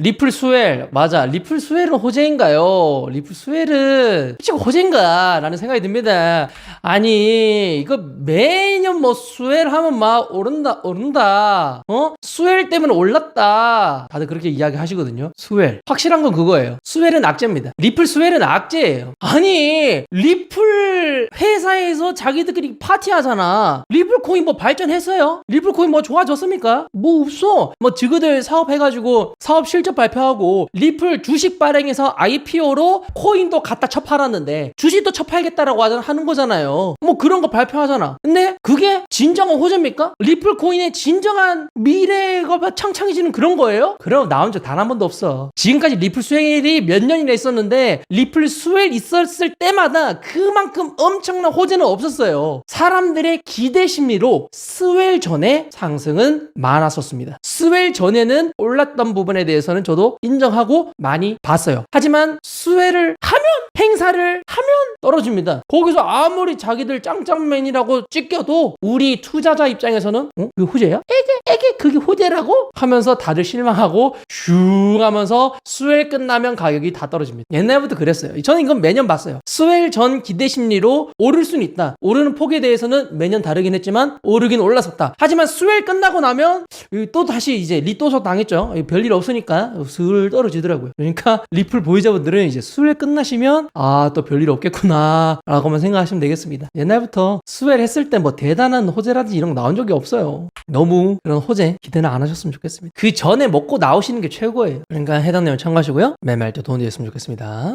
리플 스웰 맞아 리플 스웰은 호재인가요? 리플 스웰은 솔직히 호재인가 라는 생각이 듭니다 아니 이거 매년 뭐 스웰 하면 막 오른다 오른다 어? 스웰 때문에 올랐다. 다들 그렇게 이야기 하시거든요. 스웰 확실한 건 그거예요. 스웰은 악재입니다. 리플 스웰은 악재예요. 아니 리플 회사에서 자기들끼리 파티하잖아. 리플 코인 뭐 발전했어요? 리플 코인 뭐 좋아졌습니까? 뭐 없어. 뭐 지그들 사업해가지고 사업 실적 발표하고 리플 주식 발행해서 IPO로 코인도 갖다 쳐팔았는데 주식도 쳐팔겠다라고 하는 거잖아요 뭐 그런 거 발표하잖아. 근데 그게 진정한 호재입니까? 리플 코인의 진정한 미래가 창창해지는 그런 거예요? 그럼 나온 적 단 한 번도 없어. 지금까지 리플 스웰이 몇 년이나 있었는데 리플 스웰 있었을 때마다 그만큼 엄청난 호재는 없었어요. 사람들의 기대 심리로 스웰 전에 상승은 많았었습니다. 스웰 전에는 올랐던 부분에 대해서는 저도 인정하고 많이 봤어요. 하지만 스웰을 하면 행사를 하면 떨어집니다. 거기서 아무리 자기들 짱짱맨이라고 찢겨도 우리 투자자 입장에서는 어? 그 호재야? 에게 에게 그게 호재라고? 하면서 다들 실망하고 슝 하면서 스웰 끝나면 가격이 다 떨어집니다. 옛날부터 그랬어요. 저는 이건 매년 봤어요. 스웰 전 기대 심리로 오를 수는 있다. 오르는 폭에 대해서는 매년 다르긴 했지만 오르긴 올랐었다. 하지만 스웰 끝나고 나면 또 다시 이제 리또서 당했죠. 별일 없으니까 슬 떨어지더라고요. 그러니까 리플 보유자분들은 이제 스웰 끝나시면 아 또 별일 없겠구나 라고만 생각하시면 되겠습니다. 옛날부터 스웰 했을 때 뭐 대단한 호재라든지 이런 거 나온 적이 없어요. 너무 그런 호재 기대는 안 하셨으면 좋겠습니다. 그 전에 먹고 나오시는 게 최고예요. 그러니까 해당 내용 참고하시고요. 매매할 때 도움이 됐으면 좋겠습니다